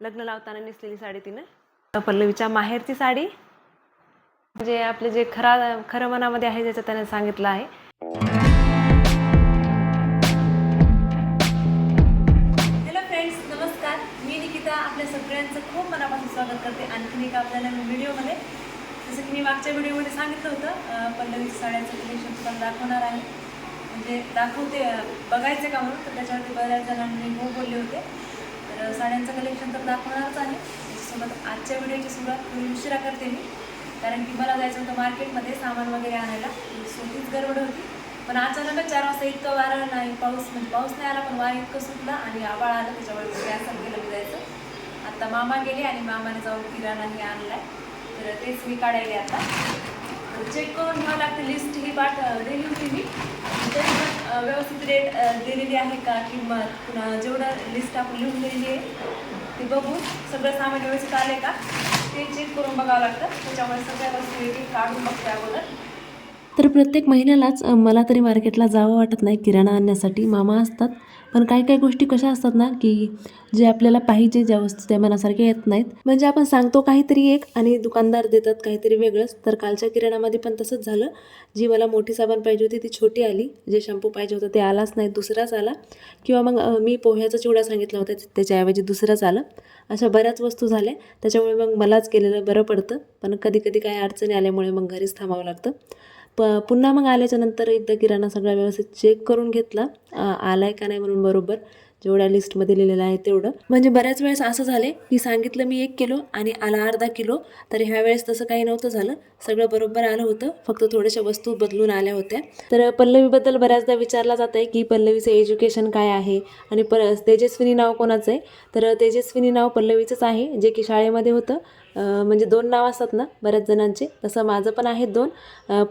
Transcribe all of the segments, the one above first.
लग्न लावताना नेसलेली साडी तिनं. पल्लवीच्या माहेरची साडी. म्हणजे आपले जे खरा खरं मनामध्ये आहे ज्याचं त्याने सांगितलं आहे. हॅलो फ्रेंड्स नमस्कार. मी निकिता. आपल्या सगळ्यांचं खूप मनापासून स्वागत करते. आणखीन एका आपल्याला व्हिडिओमध्ये. जसं की मी मागच्या व्हिडिओमध्ये सांगितलं होतं पल्लवी साड्यांचं कलेक्शन तुम्हाला दाखवणार आहे. म्हणजे दाखवते बघायचं का म्हणून? तर त्याच्यावरती बऱ्याच जणांनी हो बोलले होते. तर साड्यांचं कलेक्शन तर दाखवणारच आहे. त्याच्यासोबत आजच्या व्हिडिओची सुरुवात थोडी उशिरा करते मी. कारण की मला जायचं होतं मार्केटमध्ये सामान वगैरे आणायला. सोपीच गडबड होती. पण अचानकच चार वाजता इतकं वारं नाही पाऊस म्हणजे पाऊस नाही आला पण वारं इतकं सुटलं आणि आबाळ आलं त्याच्यामुळे कॅन्सल केलं मी जायचं. आत्ता मामा गेले आणि मामाने जाऊन किराणाही आणलाय. तर तेच मी काढायले आता. चेक करून घ्यावं लागतं लिस्ट ही पाठ दिली होती मी. त्याच्यात व्यवस्थित रेट दिलेली आहे का? किंमत पुन्हा जेवढं लिस्ट आपण लिहून दिलेली आहे ते बघून सगळं सामान व्यवस्थित आले का? ते चेक करून बघावं लागतं. त्याच्यामुळे सगळ्या वस्तू काढून बघते अगोदर. तर प्रत्येक महिन्यालाच मला तरी मार्केटला जावं वाटत नाही. किराणा आणण्यासाठी मामा असतात. पण काही काही गोष्टी कशा असतात ना की जे आपल्याला पाहिजे ज्या वस्तू त्या मनासारख्या येत नाहीत. म्हणजे आपण सांगतो काहीतरी एक आणि दुकानदार देतात काहीतरी वेगळंच. तर कालच्या किराणामध्ये पण तसंच झालं. जी मला मोठी साबण पाहिजे होती ती छोटी आली. जे शॅम्पू पाहिजे होतं ते आलाच नाही दुसराच आला. किंवा मग मी पोह्याचा चिवडा सांगितला होता त्याच्याऐवजी दुसरंच आलं. अशा बऱ्याच वस्तू झाल्या. त्याच्यामुळे मग मलाच केलेलं बरं पडतं. पण कधी कधी काही अडचणी आल्यामुळे मग घरीच थांबावं लागतं. प पुन्हा मग आल्याच्यानंतर एकदा किराणा सगळा व्यवस्थित चेक करून घेतला. आला आहे का नाही म्हणून बरोबर. जेवढ्या लिस्टमध्ये लिहिलेलं आहे तेवढं. म्हणजे बऱ्याच वेळेस असं झाले की सांगितलं मी एक किलो आणि आला अर्धा किलो तर ह्या वेळेस तसं काही नव्हतं झालं. सगळं बरोबर आलं होतं फक्त थोड्याशा वस्तू बदलून आल्या होत्या. तर पल्लवीबद्दल बऱ्याचदा विचारला जात आहे की पल्लवीचं एज्युकेशन काय आहे आणि पर तेजस्विनी नाव कोणाचं आहे? तर तेजस्विनी नाव पल्लवीचंच आहे जे की शाळेमध्ये होतं. म्हणजे दोन नाव असतात ना बऱ्याच जणांचे. तसं माझं पण आहेत दोन.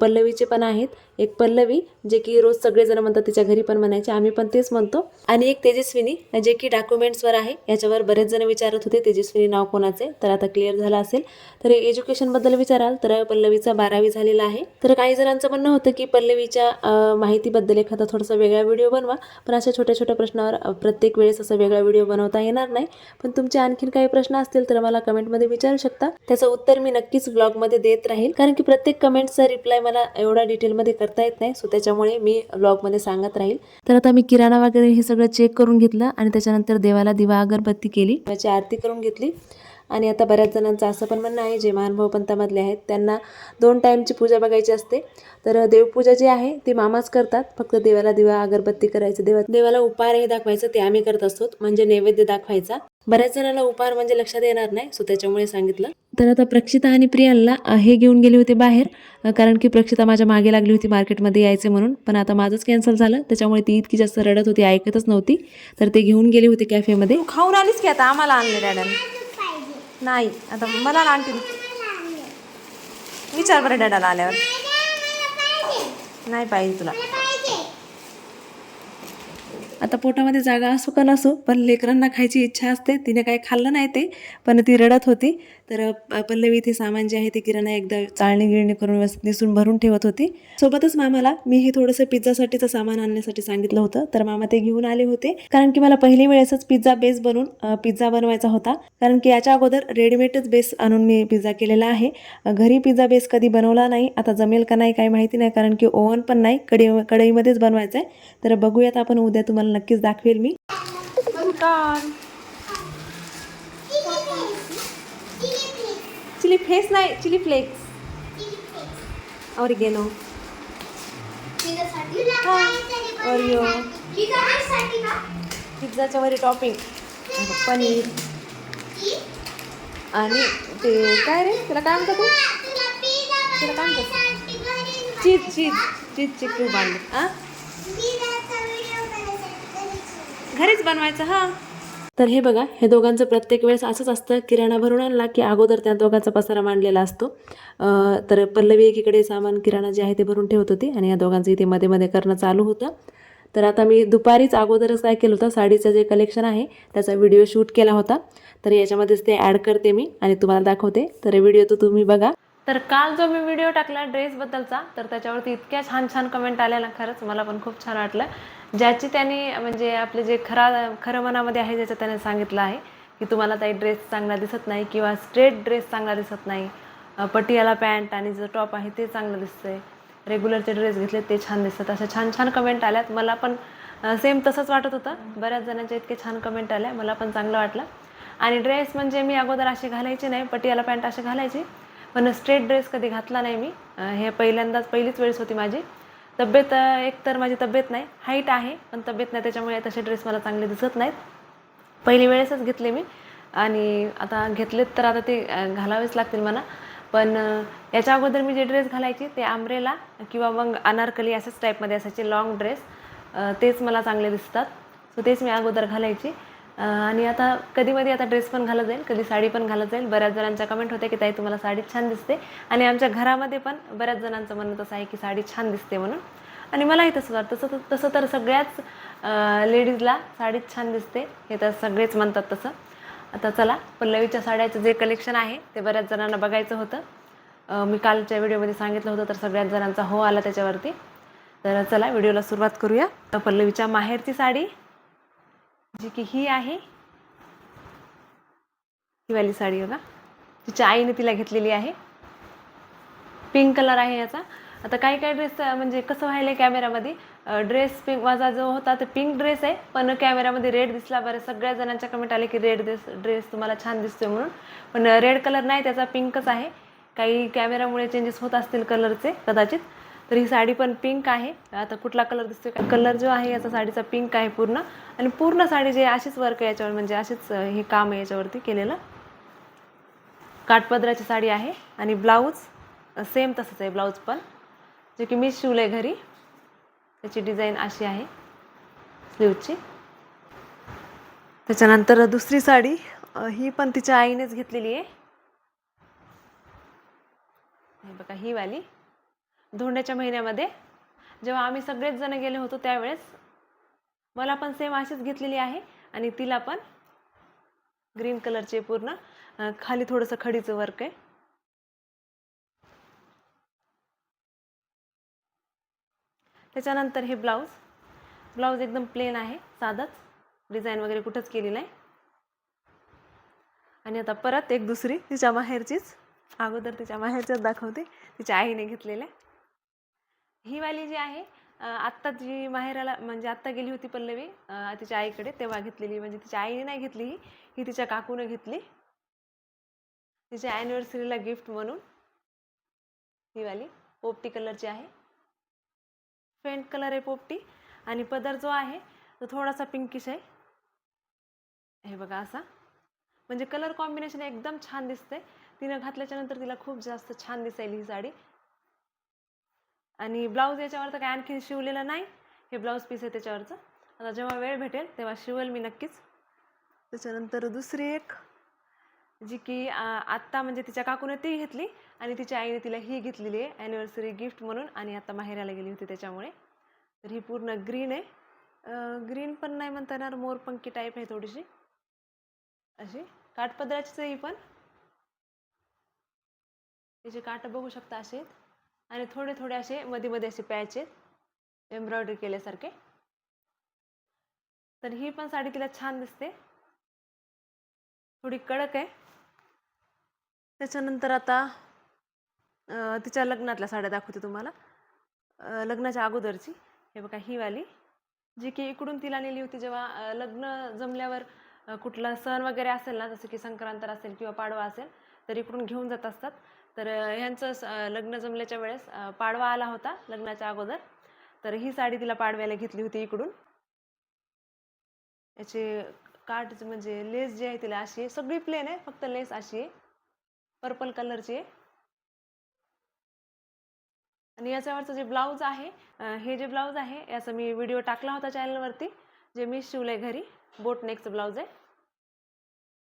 पल्लवीचे पण आहेत. एक पल्लवी जे की रोज सगळेजण म्हणतात तिच्या घरी पण म्हणायचे आम्ही पण तेच म्हणतो. आणि एक तेजस्विनी जे की डॉक्युमेंट्सवर आहे. याच्यावर बरेच जण विचारत होते तेजस्विनी नाव कोणाचे? तर आता क्लिअर झालं असेल. तर एज्युकेशनबद्दल विचाराल तर पल्लवीचा बारावी झालेला आहे. तर काही जणांचं म्हणणं होतं की पल्लवीच्या माहितीबद्दल एखादा थोडासा वेगळा व्हिडिओ बनवा. पण अशा छोट्या छोट्या प्रश्नावर प्रत्येक वेळेस असा वेगळा व्हिडिओ बनवता येणार नाही. पण तुमचे आणखीन काही प्रश्न असतील तर मला कमेंटमध्ये विचारू शकता. त्याचं उत्तर मी नक्कीच ब्लॉगमध्ये देत राहील. कारण की प्रत्येक कमेंटचा रिप्लाय मला एवढा डिटेलमध्ये करता येत नाही. सो त्याच्यामुळे मी ब्लॉगमध्ये सांगत राहील. तर आता मी किराणा वगैरे हे सगळं चेक करून घेतलं आणि त्याच्यानंतर देवाला दिवा अगरबत्ती केली. त्याची आरती करून घेतली. आणि आता बऱ्याच जणांचं असं पण म्हणणं आहे जे महानुभाव पंथामधले आहेत त्यांना दोन टाईमची पूजा बघायची असते. तर देवपूजा जी आहे ती मामाच करतात. फक्त देवाला दिवा अगरबत्ती करायचं. देवा देवाला उपहार हे दाखवायचं. ते आम्ही करत असतो. म्हणजे नैवेद्य दाखवायचा. बऱ्याच जणांना उपहार म्हणजे लक्षात येणार नाही सो त्याच्यामुळे सांगितलं. तर आता प्रक्षिता आणि प्रियांला हे घेऊन गेले होते बाहेर कारण की प्रक्षिता माझ्या मागे लागली होती मार्केटमध्ये यायचे म्हणून पण आता माझंच कॅन्सल झालं त्याच्यामुळे ती इतकी जास्त रडत होती ऐकतच नव्हती. तर ते घेऊन गेले होते कॅफेमध्ये खाऊन आलीस की आता? आम्हाला आणले डॅडाने. नाही आता मला आणते विचार बरं डॅडाला आल्यावर. नाही पाहिजे तुला. आता पोटामध्ये जागा असो का नसो पण लेकरांना खायची इच्छा असते तिने काही खाल्लं नाही ते पण ती रडत होती. तर पल्लवी इथे सामान जे आहे ते किराणा एकदा चाळणी गिळणी करून व्यवस्थित भरून ठेवत होती. सोबतच मामाला मी हे थोडंसं पिझ्झासाठीचं सामान आणण्यासाठी सांगितलं होतं. तर मामा ते घेऊन आले होते. कारण की मला पहिली वेळेसच पिझ्झा बेस बनवून पिझ्झा बनवायचा होता. कारण की याच्या अगोदर रेडीमेडच बेस आणून मी पिझ्झा केलेला आहे. घरी पिझ्झा बेस कधी बनवला नाही आता जमेल का नाही काही माहिती नाही. कारण की ओव्हन पण नाही कढई कढईमध्येच बनवायचं आहे तर बघूयात आपण उद्या तुम्हाला नक्कीच दाखवेल मी. चिली फ्लेक्स नाही चिली फ्लेक्स और गेलो ओरिओ पिझ्झाच्या वरी टॉपिंग पनीर आणि ते काय रे त्याला काय म्हणतात तू त्याला काय चीज चीज चीजचे क्यूब आणले आ घरीच बनवायचं हा तर हे बघा हे दोघांचं प्रत्येक वेळेस असंच असतं किराणा भरून आणला की अगोदर त्या दोघांचा पसारा मांडलेला असतो. तर पल्लवी एकीकडे सामान किराणा जे आहे ते भरून ठेवत होती आणि या दोघांचं इथे मध्ये मध्ये करणं चालू होतं. तर आता मी दुपारीच अगोदरच काय केलं होतं साडीचं जे कलेक्शन आहे त्याचा व्हिडिओ शूट केला होता. तर याच्यामध्येच ते ॲड करते मी आणि तुम्हाला दाखवते. तर व्हिडिओ तो तुम्ही बघा. तर काल जो मी व्हिडिओ टाकला ड्रेसबद्दलचा तर त्याच्यावरती इतक्या छान छान कमेंट आल्या ना खरंच मला पण खूप छान वाटलं. ज्याची त्यांनी म्हणजे आपले जे खरा खरं मनामध्ये आहे ज्याचं त्याने सांगितलं आहे की तुम्हाला काही ड्रेस चांगला दिसत नाही किंवा स्ट्रेट ड्रेस चांगला दिसत नाही. पटियाला पॅन्ट आणि जो टॉप आहे ते चांगलं दिसतंय. रेग्युलरचे ड्रेस घेतले ते छान दिसतात. अशा छान छान कमेंट आल्यात. मला पण सेम तसंच वाटत होतं. बऱ्याच जणांच्या इतके छान कमेंट आल्या. मला पण चांगलं वाटलं. आणि ड्रेस म्हणजे मी अगोदर असे घालायचे नाही. पटियाला पॅन्ट असे घालायचे. पण स्ट्रेट ड्रेस कधी घातला नाही मी. हे पहिल्यांदाच पहिलीच वेळेस होती माझी. तब्येत अ, एक तर माझी तब्येत नाही. हाईट आहे पण तब्येत नाही. त्याच्यामुळे तसे ड्रेस मला चांगले दिसत नाहीत. पहिली वेळेसच घेतले मी. आणि आता घेतलेत तर आता ते घालावेच लागतील मला पण याच्या अगोदर मी जे ड्रेस घालायची ते आंब्रेला किंवा मग अनारकली अशाच टाईपमध्ये असायचे लाँग ड्रेस तेच मला चांगले दिसतात. सो तेच मी अगोदर घालायची. आणि आता कधीमध्ये आता ड्रेस पण घालत जाईल कधी साडी पण घालत जाईल. बऱ्याच जणांच्या कमेंट होत्या की ताई तुम्हाला साडी छान दिसते. आणि आमच्या घरामध्ये पण बऱ्याच जणांचं म्हणणं तसं आहे की साडी छान दिसते म्हणून. आणि मलाही तसं वाटतं. तसं तसं तर सगळ्याच लेडीजला साडीच छान दिसते. हे तर सगळेच म्हणतात तसं. आता चला पल्लवीच्या साड्याचं जे कलेक्शन आहे ते बऱ्याच जणांना बघायचं होतं. मी कालच्या व्हिडिओमध्ये सांगितलं होतं तर सगळ्याच जणांचा हो आला त्याच्यावरती. तर चला व्हिडिओला सुरुवात करूया. पल्लवीच्या माहेरची साडी जी की ही आहे. ही वाली साडी बघा. तिच्या आईने तिला घेतलेली आहे. पिंक कलर आहे याचा. आता काही काही ड्रेस म्हणजे कसं व्हायलं आहे कॅमेरामध्ये ड्रेस पिंक माझा जो होता तो पिंक ड्रेस आहे पण कॅमेरामध्ये रेड दिसला बरं. सगळ्या जणांच्या कमेंट आले की रेड ड्रेस ड्रेस तुम्हाला छान दिसतोय म्हणून. पण रेड कलर नाही त्याचा पिंकच आहे. काही कॅमेरामुळे चेंजेस होत असतील कलरचे कदाचित. तर ही साडी पण पिंक आहे. आता कुठला कलर दिसतोय का कलर जो आहे याचा साडीचा पिंक आहे पूर्ण. आणि पूर्ण साडी जे आहे, अशीच वर्क आहे याच्यावर म्हणजे असेच हे काम आहे याच्यावरती केलेलं. काठपदराची साडी आहे आणि ब्लाऊज सेम तसंच आहे ब्लाऊज पण. जे की मी शिवलं आहे घरी. त्याची डिझाईन अशी आहे स्लीवची त्याच्यानंतर दुसरी साडी ही पण तिच्या आईनेच घेतलेली आहे. हे बघा ही वाली. धोंड्याच्या महिन्यामध्ये जेव्हा आम्ही सगळेच जण गेले होतो त्यावेळेस मला पण सेम अशीच घेतलेली आहे आणि तिला पण ग्रीन कलरचे पूर्ण खाली थोडंसं खडीचं वर्क आहे. त्याच्यानंतर हे ब्लाऊज ब्लाऊज एकदम प्लेन आहे साधंच डिझाईन वगैरे कुठंच केली नाही. आणि आता परत एक दुसरी तिच्या माहेरचीच अगोदर तिच्या माहेरच्याच दाखवते तिच्या आईने घेतलेल्या. ही वाली जी आहे आत्ता जी माहेराला म्हणजे आत्ता गेली होती पल्लवी तिच्या आईकडे तेव्हा घेतलेली म्हणजे तिच्या आईने नाही घेतली ही ही तिच्या काकूने घेतली. तिच्या ॲनिव्हर्सरीला गिफ्ट म्हणून ही वाली पोपटी कलरची आहे. फेंट कलर आहे पोपटी आणि पदर जो आहे तो थोडासा पिंकिश आहे. हे बघा असा. म्हणजे कलर कॉम्बिनेशन एकदम छान दिसते तिनं घातल्याच्यानंतर तिला खूप जास्त छान दिसेल ही साडी. आणि ब्लाऊज याच्यावर तर काय आणखी शिवलेलं नाही. हे ब्लाऊज पीस आहे त्याच्यावरचं. आता जेव्हा वेळ भेटेल तेव्हा शिवेल मी नक्कीच. त्याच्यानंतर दुसरी एक जी की आत्ता म्हणजे तिच्या काकूने ती घेतली आणि तिच्या आईने तिला ही घेतलेली आहे ॲनिव्हर्सरी गिफ्ट म्हणून आणि आत्ता माहेराला गेली होती त्याच्यामुळे. तर ही पूर्ण ग्रीन आहे. ग्रीन पण नाही म्हणता येणार मोरपंकी टाईप आहे थोडीशी. अशी. काठपदराचीच आहे ही पण. याचे काठ बघू शकता असे आहेत. आणि थोडे थोडे असे मध्ये मध्ये असे पॅच आहेत एम्ब्रॉयडरी केल्यासारखे. तर ही पण साडी तिला छान दिसते. थोडी कडक आहे. त्याच्यानंतर आता तिच्या लग्नातल्या साड्या दाखवते तुम्हाला. लग्नाच्या अगोदरची. हे बघा ही वाली. जी की इकडून तिला नेली होती जेव्हा लग्न जमल्यावर कुठला सण वगैरे असेल ना जसं की संक्रांत असेल किंवा पाडवा असेल तर इकडून घेऊन जात असतात. तर ह्यांचं लग्न जमल्याच्या वेळेस पाडवा आला होता लग्नाच्या अगोदर. तर ही साडी तिला पाडव्याला घेतली होती इकडून. याचे काठ म्हणजे लेस जी आहे तिला अशी आहे. सगळी प्लेन आहे फक्त लेस अशी आहे. पर्पल कलरची आहे. आणि याच्यावरचं जे ब्लाऊज आहे हे जे ब्लाऊज आहे याचा मी व्हिडिओ टाकला होता चॅनलवरती जे मी शिवलंय घरी बोट नेकचं ब्लाऊज आहे.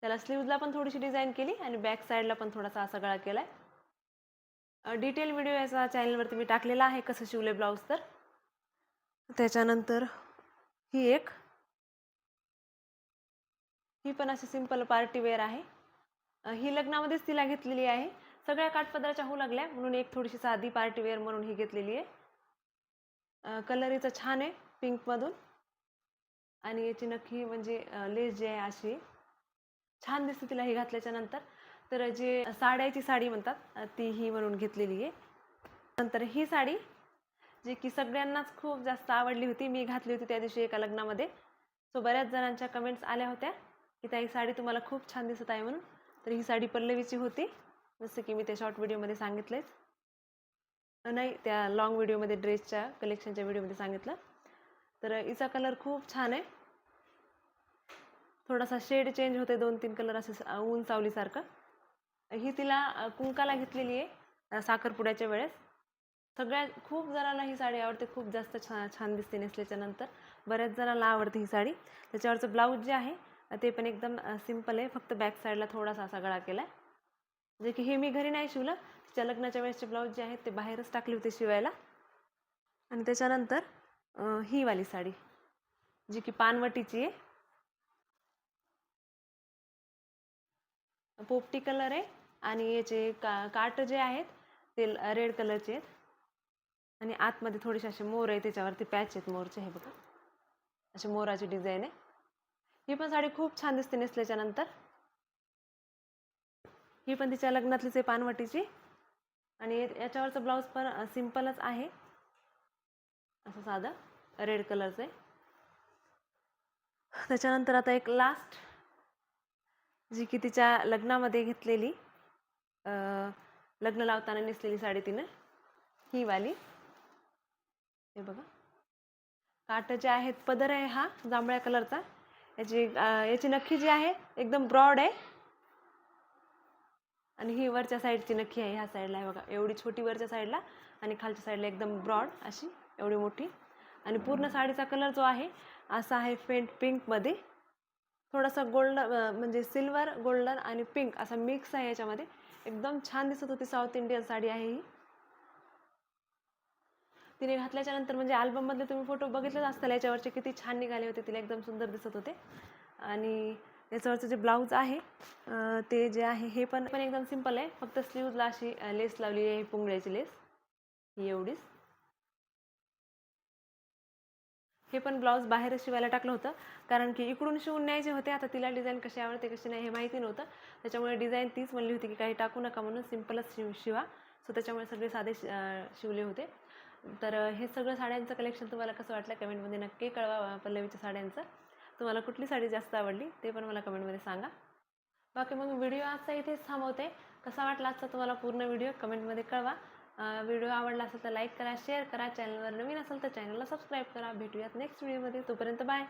त्याला स्लीव्जला पण थोडीशी डिझाईन केली आणि बॅक साईडला पण थोडासा असा गळा केला आहे डिटेल व्हिडिओ याचा चॅनलवरती मी टाकलेला आहे कसं शिवले ब्लाऊज तर. त्याच्यानंतर ही एक. ही पण अशी सिंपल पार्टी वेअर आहे. ही लग्नामध्येच तिला घेतलेली आहे. सगळ्या काठपदराच्या होऊ लागल्या म्हणून एक थोडीशी साधी पार्टी वेअर म्हणून ही घेतलेली आहे. कलर हिचा छान आहे पिंकमधून आणि याची नक्की म्हणजे लेस जी आहे अशी. छान दिसते तिला ही घातल्याच्या नंतर. तर जे साड्याची साडी म्हणतात ती ही म्हणून घेतलेली आहे. नंतर ही साडी जी की सगळ्यांनाच खूप जास्त आवडली होती मी घातली होती त्या दिवशी एका लग्नामध्ये. सो बऱ्याच जणांच्या कमेंट्स आल्या होत्या की त्या ही साडी तुम्हाला खूप छान दिसत आहे म्हणून. तर ही साडी पल्लवीची होती जसं की मी त्या शॉर्ट व्हिडिओमध्ये सांगितलेच. नाही त्या लॉंग व्हिडिओमध्ये ड्रेसच्या कलेक्शनच्या व्हिडिओमध्ये सांगितलं. तर हिचा कलर खूप छान आहे. थोडासा शेड चेंज होते दोन तीन कलर असे ऊन सावलीसारखं. ही तिला कुंकाला घेतलेली आहे साखरपुड्याच्या वेळेस. सगळ्या खूप जणांना ही साडी आवडते खूप जास्त छान छान दिसते नेसल्याच्या नंतर. बऱ्याच जणांना आवडते ही साडी. त्याच्यावरचं ब्लाऊज जे आहे ते पण एकदम सिंपल आहे फक्त बॅक साईडला थोडासा असा गळा केला आहे जे की हे मी घरी नाही शिवलं. तिच्या लग्नाच्या वेळेसचे ब्लाऊज जे आहेत ते बाहेरच टाकले होते शिवायला. आणि त्याच्यानंतर ही वाली साडी जी की पानवटीची आहे. पोपटी कलर आहे आणि याचे का काट जे आहेत ते रेड कलरचे आहेत. आणि आतमध्ये थोडेसे असे मोर आहे त्याच्यावरती पॅच आहेत मोरचे हे बघा. असे मोराची डिझाईन आहे. ही पण साडी खूप छान दिसते नेसल्याच्या नंतर. ही पण तिच्या लग्नातलीच आहे पानवटीची. आणि याच्यावरचं ब्लाऊज पण सिम्पलच आहे. असं साधं रेड कलरचं आहे. त्याच्यानंतर आता एक लास्ट जी की तिच्या लग्नामध्ये घेतलेली लग्न लावताना नेसलेली साडी तिनं ही वाली. हे बघा. काट जे आहेत पदर आहे हा जांभळ्या कलरचा. याची याची नक्की जी आहे एकदम ब्रॉड आहे. आणि ही वरच्या साईडची नक्की आहे ह्या साईडला आहे बघा. एवढी छोटी वरच्या साईडला आणि खालच्या साईडला एकदम ब्रॉड अशी एवढी मोठी. आणि पूर्ण साडीचा कलर जो आहे असा आहे फेंट पिंकमध्ये थोडासा गोल्ड म्हणजे सिल्वर गोल्डन आणि पिंक असा मिक्स आहे याच्यामध्ये. एकदम छान दिसत होती साऊथ इंडियन साडी आहे ही. तिने घातल्याच्या नंतर म्हणजे अल्बममधले तुम्ही फोटो बघितलेच असताल याच्यावरचे किती छान निघाले होते तिला एकदम सुंदर दिसत होते. आणि याच्यावरचं जे ब्लाऊज आहे ते जे आहे हे पण पण एकदम सिंपल आहे. फक्त स्लीवला अशी लेस लावली आहे पुंगळ्याची लेस ही एवढीच. हे पण ब्लाऊज बाहेरच शिवायला टाकलं होतं. कारण की इकडून शिवून न्यायचे होते. आता तिला डिझाईन कशी आवडते कशी नाही हे माहिती नव्हतं. त्याच्यामुळे डिझाईन तीच म्हणली होती की काही टाकू नका म्हणून सिम्पलच शिव शिवा. सो त्याच्यामुळे सगळे साधे शि- शिवले होते. तर हे सगळं साड्यांचं कलेक्शन तुम्हाला कसं वाटलं कमेंटमध्ये नक्की कळवा पल्लवीच्या साड्यांचं. तुम्हाला कुठली साडी जास्त आवडली ते पण मला कमेंटमध्ये सांगा. बाकी मग व्हिडिओ आजचा इथेच थांबवते. कसा वाटला आजचा तुम्हाला पूर्ण व्हिडिओ कमेंटमध्ये कळवा. व्हिडिओ आवडला असेल तर लाईक करा शेअर करा. चॅनलवर नवीन असेल तर चॅनलला सबस्क्राईब करा. भेटूयात नेक्स्ट व्हिडिओमध्ये. तोपर्यंत बाय.